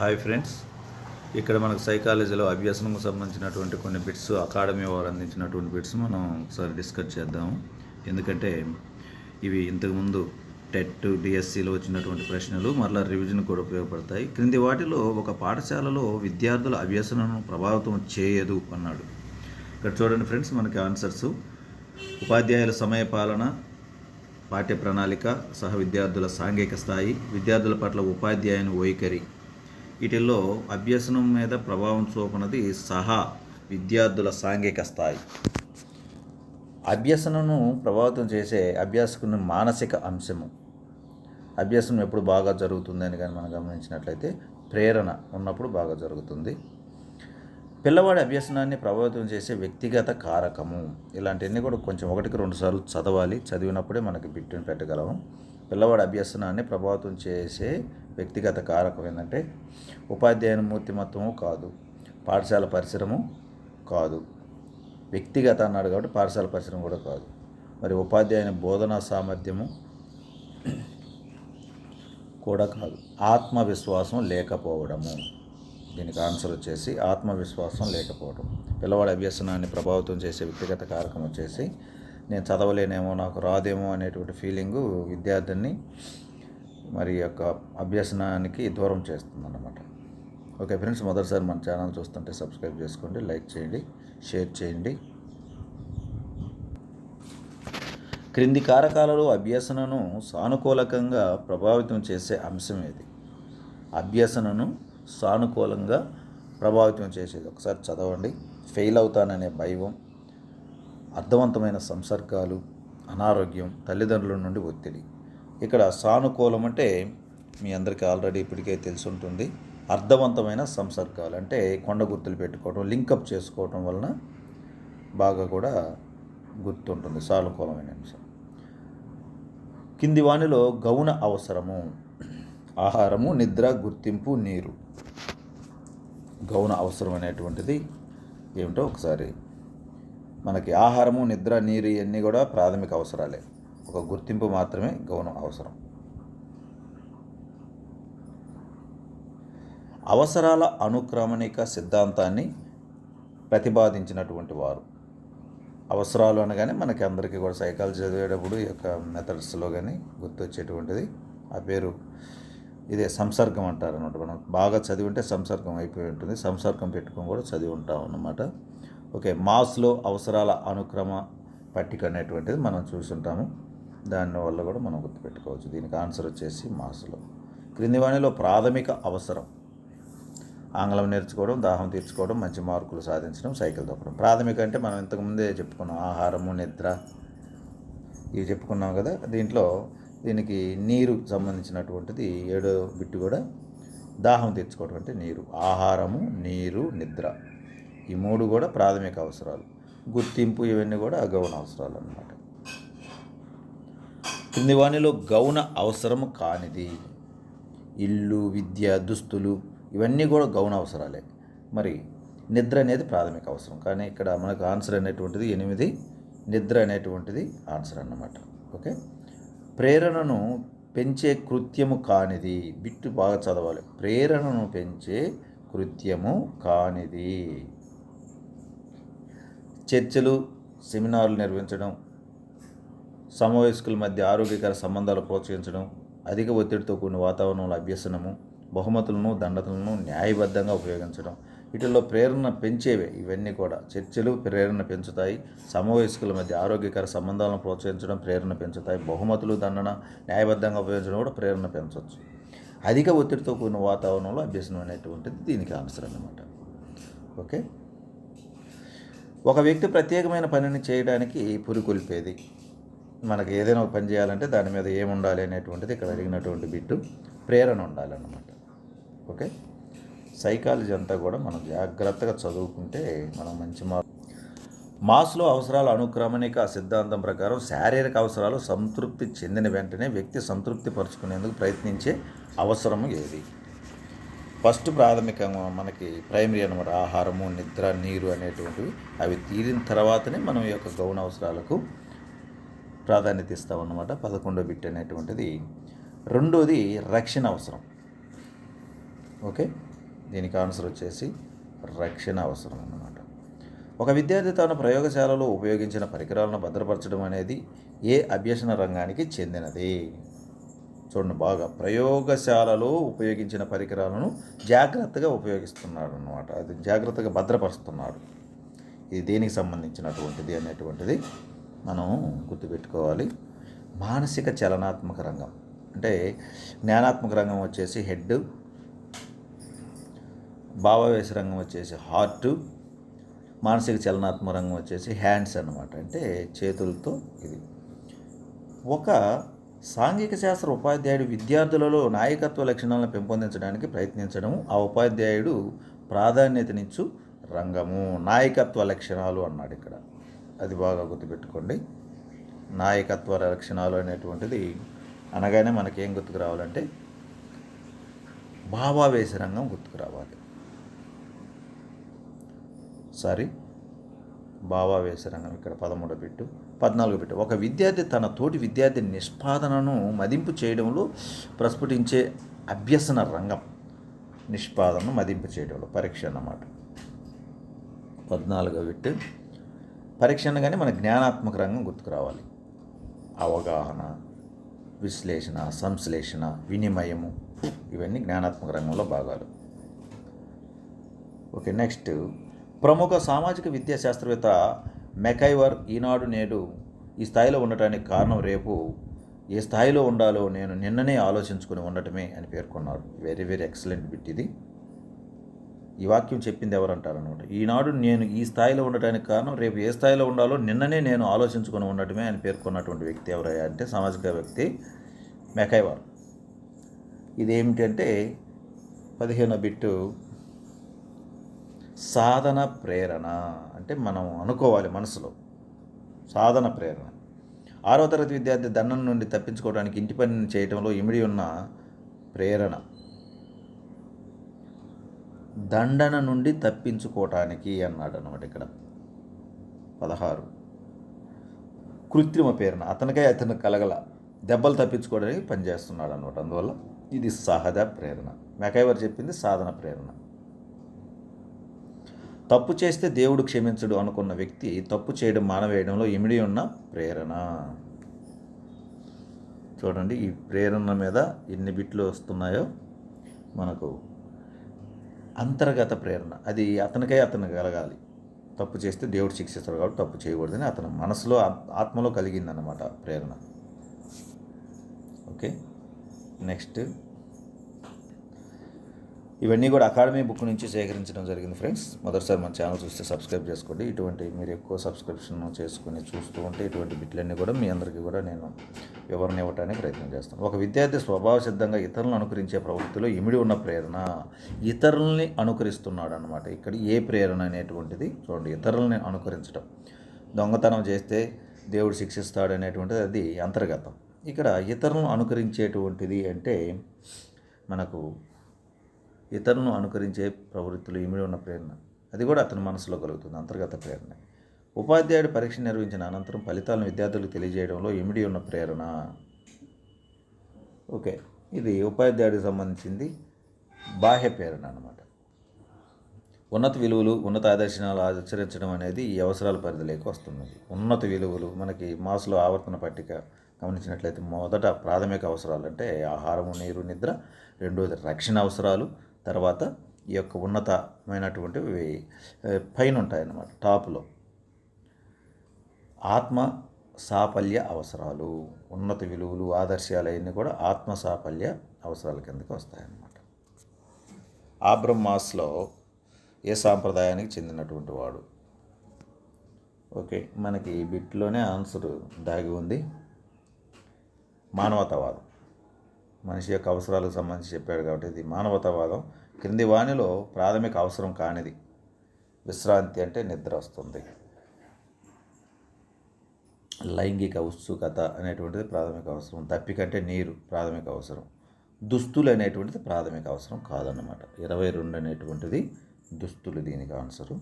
Hi friends. ఇక్కడ మనకు సైకాలజీలో అభ్యసనకు సంబంధించినటువంటి కొన్ని బిట్స్ అకాడమీ వారు అందించినటువంటి బిట్స్ మనం ఒకసారి డిస్కస్ చేద్దాము. ఎందుకంటే ఇవి ఇంతకుముందు టెట్ డిఎస్సిలో వచ్చినటువంటి ప్రశ్నలు మరలా రివిజన్ కూడా ఉపయోగపడతాయి. క్రింది వాటిలో ఒక పాఠశాలలో విద్యార్థుల అభ్యసనను ప్రభావితం చేయదు అన్నాడు. ఇక్కడ చూడండి ఫ్రెండ్స్ మనకి ఆన్సర్స్. ఉపాధ్యాయుల సమయ పాలన పాఠ్య ప్రణాళిక సహ విద్యార్థుల సాంఘిక స్థాయి విద్యార్థుల పట్ల ఉపాధ్యాయుని వైఖరి. వీటిల్లో అభ్యసనం మీద ప్రభావం చూపనది సహా విద్యార్థుల సాంఘిక స్థాయి. అభ్యసనను ప్రభావితం చేసే అభ్యాసకుని మానసిక అంశము. అభ్యసనం ఎప్పుడు బాగా జరుగుతుంది అని కానీ మనం గమనించినట్లయితే ప్రేరణ ఉన్నప్పుడు బాగా జరుగుతుంది. పిల్లవాడి అభ్యసనాన్ని ప్రభావితం చేసే వ్యక్తిగత కారకము. ఇలాంటివన్నీ కూడా కొంచెం ఒకటికి రెండు సార్లు చదవాలి. చదివినప్పుడే మనకి బిట్టుని పెట్టగలము పిల్లవాడి అభ్యసనాన్ని ప్రభావితం చేసే వ్యక్తిగత కారకం ఏంటంటే ఉపాధ్యాయుని మూర్తిమత్వము కాదు పాఠశాల పరిసరము కాదు. వ్యక్తిగత అన్నాడు కాబట్టి పాఠశాల పరిసరం కూడా కాదు. మరి ఉపాధ్యాయుని బోధనా సామర్థ్యము కూడా కాదు. ఆత్మవిశ్వాసం లేకపోవడము. దీనికి ఆన్సర్ వచ్చేసి ఆత్మవిశ్వాసం లేకపోవడం. పిల్లవాడి అభ్యసనాన్ని ప్రభావితం చేసే వ్యక్తిగత కారకం వచ్చేసి నేను చదవలేనేమో నాకు రాదేమో అనేటువంటి ఫీలింగు విద్యార్థిని మరి యొక్క అభ్యసనానికి దూరం చేస్తుంది అన్నమాట ఓకే ఫ్రెండ్స్ మొదటిసారి మన ఛానల్ చూస్తుంటే సబ్స్క్రైబ్ చేసుకోండి లైక్ చేయండి షేర్ చేయండి. క్రింది కారకాలలో అభ్యసనను సానుకూలకంగా ప్రభావితం చేసే అంశం ఏది? అభ్యసనను సానుకూలంగా ప్రభావితం చేసేది. ఒకసారి చదవండి. ఫెయిల్ అవుతాననే భయం అర్థవంతమైన సంసర్గాలు అనారోగ్యం తల్లిదండ్రుల నుండి ఒత్తిడి. ఇక్కడ సానుకూలం అంటే మీ అందరికీ ఆల్రెడీ ఇప్పటికే తెలిసి ఉంటుంది అర్థవంతమైన సంసర్గాలు అంటే కొండ గుర్తులు పెట్టుకోవడం లింకప్ చేసుకోవడం వలన బాగా కూడా గుర్తుంటుంది సానుకూలమైన అంశం. కింది వానిలో గౌణ అవసరము ఆహారము నిద్ర గుర్తింపు నీరు. గౌణ అవసరం అనేటువంటిది ఏమిటో ఒకసారి. మనకి ఆహారము నిద్ర నీరు ఇవన్నీ కూడా ప్రాథమిక అవసరాలే. ఒక గుర్తింపు మాత్రమే గౌనం అవసరం. అవసరాల అనుక్రమణిక సిద్ధాంతాన్ని ప్రతిపాదించినటువంటి వారు. అవసరాలు అనగానే మనకి అందరికీ కూడా సైకాలజీ చదివేటప్పుడు ఈ యొక్క మెథడ్స్లో కానీ గుర్తొచ్చేటువంటిది. ఆ పేరు ఇదే సంసర్గం అంటారు అనమాట మనం బాగా చదివి ఉంటే సంసర్గం అయిపోయి ఉంటుంది. సంసర్గం పెట్టుకొని కూడా చదివి ఉంటాం అన్నమాట. ఓకే మాస్లో అవసరాల అనుక్రమ పట్టిక అనేటువంటిది మనం చూసుంటాము. దానివల్ల కూడా మనం గుర్తుపెట్టుకోవచ్చు. దీనికి ఆన్సర్ వచ్చేసి మాసులు. క్రింది వాణిలో ప్రాథమిక అవసరం. ఆంగ్లం నేర్చుకోవడం దాహం తీర్చుకోవడం మంచి మార్కులు సాధించడం సైకిల్ తొక్కడం ప్రాథమిక అంటే మనం ఇంతకుముందే చెప్పుకున్నాం ఆహారము నిద్ర. ఇవి చెప్పుకున్నాం కదా దీంట్లో దీనికి నీరు సంబంధించినటువంటిది ఏడో బిట్టు కూడా దాహం తీర్చుకోవడం అంటే నీరు. ఆహారము నీరు నిద్ర. ఈ మూడు కూడా ప్రాథమిక అవసరాలు. గుర్తింపు ఇవన్నీ కూడా అగౌణ అవసరాలు అన్నమాట. కింది వాణిలో గౌన అవసరం కానిది. ఇల్లు విద్య దుస్తులు ఇవన్నీ కూడా గౌన అవసరాలే. మరి నిద్ర అనేది ప్రాథమిక అవసరం. కానీ ఇక్కడ మనకు ఆన్సర్ అనేటువంటిది ఎనిమిది నిద్ర అనేటువంటిది ఆన్సర్ అన్నమాట. ఓకే? ప్రేరణను పెంచే కృత్యము కానిది. బిట్టు బాగా చదవాలి. ప్రేరణను పెంచే కృత్యము కానిది. చర్చలు సెమినార్లు నిర్వహించడం సమవయస్కుల మధ్య ఆరోగ్యకర సంబంధాలు ప్రోత్సహించడం అధిక ఒత్తిడితో కూడిన వాతావరణంలో అభ్యసనము బహుమతులను దండతలను న్యాయబద్ధంగా ఉపయోగించడం. వీటిల్లో ప్రేరణ పెంచేవే ఇవన్నీ కూడా. చర్చలు ప్రేరణ పెంచుతాయి. సమవయస్కుల మధ్య ఆరోగ్యకర సంబంధాలను ప్రోత్సహించడం ప్రేరణ పెంచుతాయి. బహుమతులు దండన న్యాయబద్ధంగా ఉపయోగించడం కూడా ప్రేరణ పెంచవచ్చు అధిక ఒత్తిడితో కూడిన వాతావరణంలో అభ్యసనం అనేటువంటిది దీనికి ఆన్సర్ అనమాట ఓకే? ఒక వ్యక్తి ప్రత్యేకమైన పనిని చేయడానికి పురికొల్పేది మనకి ఏదైనా ఒక పని చేయాలంటే దాని మీద ఏముండాలి అనేటువంటిది ఇక్కడ అడిగినటువంటి బిట్టు ప్రేరణ ఉండాలన్నమాట. ఓకే? సైకాలజీ అంతా కూడా మనం జాగ్రత్తగా చదువుకుంటే మనం మంచి మార్క్ మాస్లో అవసరాల అనుక్రమణిక సిద్ధాంతం ప్రకారం శారీరక అవసరాలు సంతృప్తి చెందిన వెంటనే వ్యక్తి సంతృప్తి పరుచుకునేందుకు ప్రయత్నించే అవసరము ఏది? ఫస్ట్ ప్రాథమికంగా మనకి ప్రైమరీ అనమాట ఆహారము నిద్ర నీరు అనేటువంటివి అవి తీరిన తర్వాతనే మనం ఈ యొక్క గౌణ అవసరాలకు ప్రాధాన్యత ఇస్తామన్నమాట పదకొండో బిట్ అనేటువంటిది. రెండోది రక్షణ అవసరం. ఓకే? దీనికి ఆన్సర్ వచ్చేసి రక్షణ అవసరం అన్నమాట. ఒక విద్యార్థి తన ప్రయోగశాలలో ఉపయోగించిన పరికరాలను భద్రపరచడం అనేది ఏ అభ్యసన రంగానికి చెందినది? చూడండి బాగా ప్రయోగశాలలో ఉపయోగించిన పరికరాలను జాగ్రత్తగా ఉపయోగిస్తున్నాడు అన్నమాట. అది జాగ్రత్తగా భద్రపరుస్తున్నాడు. ఇది దేనికి సంబంధించినటువంటిది అనేటువంటిది మనం గుర్తుపెట్టుకోవాలి. మానసిక చలనాత్మక రంగం. అంటే జ్ఞానాత్మక రంగం వచ్చేసి హెడ్ భావవేశ రంగం వచ్చేసి హార్ట్ మానసిక చలనాత్మక రంగం వచ్చేసి హ్యాండ్స్ అన్నమాట. అంటే చేతులతో ఇది. ఒక సాంఘిక శాస్త్ర ఉపాధ్యాయుడు విద్యార్థులలో నాయకత్వ లక్షణాలను పెంపొందించడానికి ప్రయత్నించడం ఆ ఉపాధ్యాయుడు ప్రాధాన్యతనిచ్చు రంగము నాయకత్వ లక్షణాలు అన్నాడు ఇక్కడ. అది బాగా గుర్తుపెట్టుకోండి. నాయకత్వ లక్షణాలు అనేటువంటిది అనగానే మనకేం గుర్తుకు రావాలంటే భావావేశ రంగం గుర్తుకు రావాలి. సారీ భావావేశ రంగం ఇక్కడ పదమూడు పెట్టు పద్నాలుగు పెట్టు. ఒక విద్యార్థి తన తోటి విద్యార్థి నిష్పాదనను మదింపు చేయడంలో ప్రస్ఫుటించే అభ్యసన రంగం నిష్పాదనను మదింపు చేయడంలో పరీక్ష అన్నమాట. పద్నాలుగో పెట్టు. పరీక్ష అనగానే మన జ్ఞానాత్మక రంగం గుర్తుకురావాలి అవగాహన విశ్లేషణ సంశ్లేషణ వినిమయము ఇవన్నీ జ్ఞానాత్మక రంగంలో భాగాలు. Okay next. ప్రముఖ సామాజిక విద్యా శాస్త్రవేత్త మెకైవర్ ఈనాడు నేడు ఈ స్థాయిలో ఉండటానికి కారణం రేపు ఏ స్థాయిలో ఉండాలో నేను నిన్ననే ఆలోచించుకుని ఉండటమే అని పేర్కొన్నారు. వెరీ వెరీ ఎక్సలెంట్ బిట్ ఇది. ఈ వాక్యం చెప్పింది ఎవరంటారు అనమాట ఈనాడు నేను ఈ స్థాయిలో ఉండటానికి కారణం రేపు ఏ స్థాయిలో ఉండాలో నిన్ననే నేను ఆలోచించుకొని ఉండటమే అని పేర్కొన్నటువంటి వ్యక్తి ఎవరయ్యా అంటే సామాజిక వ్యక్తి మెకైవార్ ఇదేమిటంటే పదిహేనో బిట్టు సాధన ప్రేరణ అంటే మనం అనుకోవాలి మనసులో. సాధన ప్రేరణ. ఆరో తరగతి విద్యార్థి దండం నుండి తప్పించుకోవడానికి ఇంటి పని చేయటంలో ఇమిడి ఉన్న ప్రేరణ. దండన నుండి తప్పించుకోవటానికి అన్నాడు అనమాట ఇక్కడ. పదహారు. కృత్రిమ ప్రేరణ. అతనికై అతను కలగల. దెబ్బలు తప్పించుకోవడానికి పనిచేస్తున్నాడు అనమాట అందువల్ల ఇది సహజ ప్రేరణ. మెకైవర్ చెప్పింది సాధన ప్రేరణ. తప్పు చేస్తే దేవుడు క్షమించడు అనుకున్న వ్యక్తి తప్పు చేయడం మానవేయడంలో ఇమిడి ఉన్న ప్రేరణ. చూడండి ఈ ప్రేరణ మీద ఎన్ని బిట్లు వస్తున్నాయో మనకు అంతర్గత ప్రేరణ. అది అతనికే అతను కలగాలి. తప్పు చేస్తే దేవుడు శిక్షిస్తాడు కాబట్టి తప్పు చేయకూడదని అతని మనసులో ఆత్మలో కలిగిందన్నమాట ప్రేరణ. ఓకే? నెక్స్ట్ ఇవన్నీ కూడా అకాడమీ బుక్ నుంచి సేకరించడం జరిగింది ఫ్రెండ్స్. మొదటిసారి మన ఛానల్ చూస్తే సబ్స్క్రైబ్ చేసుకోండి. ఇటువంటి మీరు ఎక్కువ సబ్స్క్రిప్షన్ చేసుకుని చూస్తూ ఉంటే ఇటువంటి బిట్లన్నీ కూడా మీ అందరికీ కూడా నేను వివరణ ఇవ్వడానికి ప్రయత్నం చేస్తాను. ఒక విద్యార్థి స్వభావ సిద్ధంగా ఇతరులను అనుకరించే ప్రవృత్తిలో ఇమిడి ఉన్న ప్రేరణ ఇతరుల్ని అనుకరిస్తున్నాడు అనమాట ఇక్కడ ఏ ప్రేరణ అనేటువంటిది చూడండి ఇతరులని అనుకరించడం దొంగతనం చేస్తే దేవుడు శిక్షిస్తాడు అనేటువంటిది అది అంతర్గతం. ఇక్కడ ఇతరులను అనుకరించేటువంటిది అంటే మనకు ఇతరులను అనుకరించే ప్రవృత్తులు ఇమిడి ఉన్న ప్రేరణ. అది కూడా అతని మనసులో కలుగుతుంది అంతర్గత ప్రేరణ. ఉపాధ్యాయుడు పరీక్ష నిర్వహించిన అనంతరం ఫలితాలను విద్యార్థులకు తెలియజేయడంలో ఇమిడి ఉన్న ప్రేరణ. ఓకే ఇది ఉపాధ్యాయుడికి సంబంధించింది బాహ్య ప్రేరణ అనమాట ఉన్నత విలువలు ఉన్నత ఆదర్శనాలు ఆచరించడం అనేది ఈ అవసరాల పరిధిలోకి వస్తున్నది. ఉన్నత విలువలు మనకి మాసులో ఆవర్తన పట్టిక గమనించినట్లయితే మొదట ప్రాథమిక అవసరాలు అంటే ఆహారము నీరు నిద్ర రెండోది రక్షణ అవసరాలు తర్వాత ఈ యొక్క ఉన్నతమైనటువంటివి పైన ఉంటాయన్నమాట టాప్లో. ఆత్మ సాఫల్య అవసరాలు ఉన్నత విలువలు ఆదర్శాలు అవన్నీ కూడా ఆత్మ సాఫల్య అవసరాల కిందకి వస్తాయన్నమాట. ఆబ్రహ్మాస్లో ఏ సాంప్రదాయానికి చెందినటువంటి వాడు? ఓకే మనకి బిట్లోనే ఆన్సర్ దాగి ఉంది. మానవతావాదం. మనిషి యొక్క అవసరాలకు సంబంధించి చెప్పాడు కాబట్టి ఇది మానవతావాదం. క్రింది వాణిలో ప్రాథమిక అవసరం కానిది. విశ్రాంతి అంటే నిద్ర వస్తుంది. లైంగిక ఉత్సుకత అనేటువంటిది ప్రాథమిక అవసరం. తప్పికంటే నీరు ప్రాథమిక అవసరం. దుస్తులు అనేటువంటిది ప్రాథమిక అవసరం కాదన్నమాట. ఇరవై రెండు అనేటువంటిది దుస్తులు దీనికి ఆన్సరు.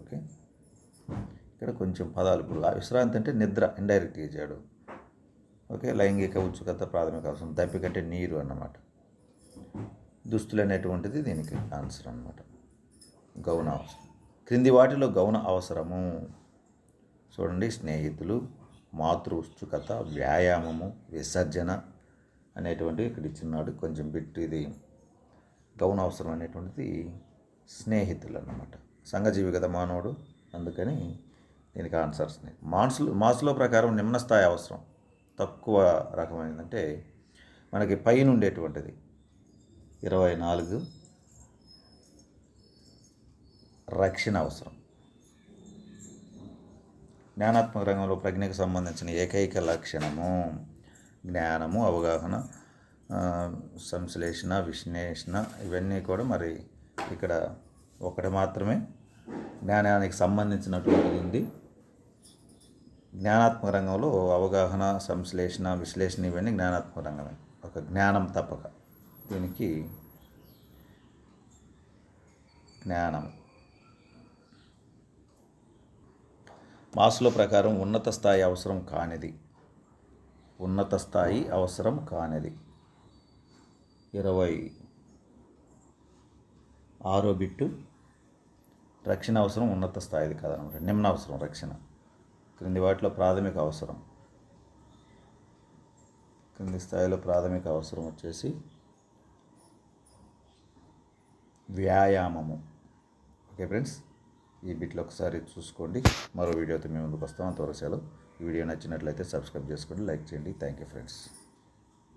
ఓకే. ఇక్కడ కొంచెం పదాలు ఇప్పుడు. విశ్రాంతి అంటే నిద్ర ఇండైరెక్ట్గా ఇచ్చాడు. ఓకే? లైంగిక ఉత్సుకత ప్రాథమిక అవసరం దప్పికంటే నీరు అన్నమాట. దుస్తులు అనేటువంటిది దీనికి ఆన్సర్ అనమాట గౌన అవసరం. క్రింది వాటిలో గౌన అవసరము. చూడండి స్నేహితులు మాతృ ఉత్సుకత వ్యాయామము విసర్జన అనేటువంటివి ఇక్కడ ఇచ్చినాడు. కొంచెం బిట్ ఇది గౌన అవసరం అనేటువంటిది స్నేహితులు అన్నమాట. సంఘజీవి కదా మానవుడు అందుకని దీనికి ఆన్సర్స్ మాన్సులు మాసులో ప్రకారం నిమ్న స్థాయి అవసరం. తక్కువ రకమైనదంటే మనకి పైన ఉండేటువంటిది ఇరవై నాలుగు రక్షణ అవసరం. జ్ఞానాత్మక రంగంలో ప్రజ్ఞకు సంబంధించిన ఏకైక లక్షణము జ్ఞానము అవగాహన సంశ్లేషణ విశ్లేషణ ఇవన్నీ కూడా మరి ఇక్కడ ఒకటి మాత్రమే జ్ఞానానికి సంబంధించినటువంటిది ఉంది. జ్ఞానాత్మక రంగంలో అవగాహన సంశ్లేషణ విశ్లేషణ ఇవన్నీ జ్ఞానాత్మక రంగమే. ఒక జ్ఞానం తప్పక. దీనికి జ్ఞానం. మాసులో ప్రకారం ఉన్నత స్థాయి అవసరం కానిది. ఉన్నత స్థాయి అవసరం కానిది. ఇరవై ఆరో బిట్టు రక్షణ అవసరం ఉన్నత స్థాయిది కాదనమాట. నిమ్న అవసరం రక్షణ. క్రింది వాటిలో ప్రాథమిక అవసరం. క్రింది స్థాయిలో ప్రాథమిక అవసరం వచ్చేసి వ్యాయామము. ఓకే ఫ్రెండ్స్ ఈ బిట్లో ఒకసారి చూసుకోండి. మరో వీడియోతో మేము ముందుకు వస్తాం. అంతవరకు సెలవు. ఈ వీడియో నచ్చినట్లయితే సబ్స్క్రైబ్ చేసుకోండి లైక్ చేయండి. Thank you friends.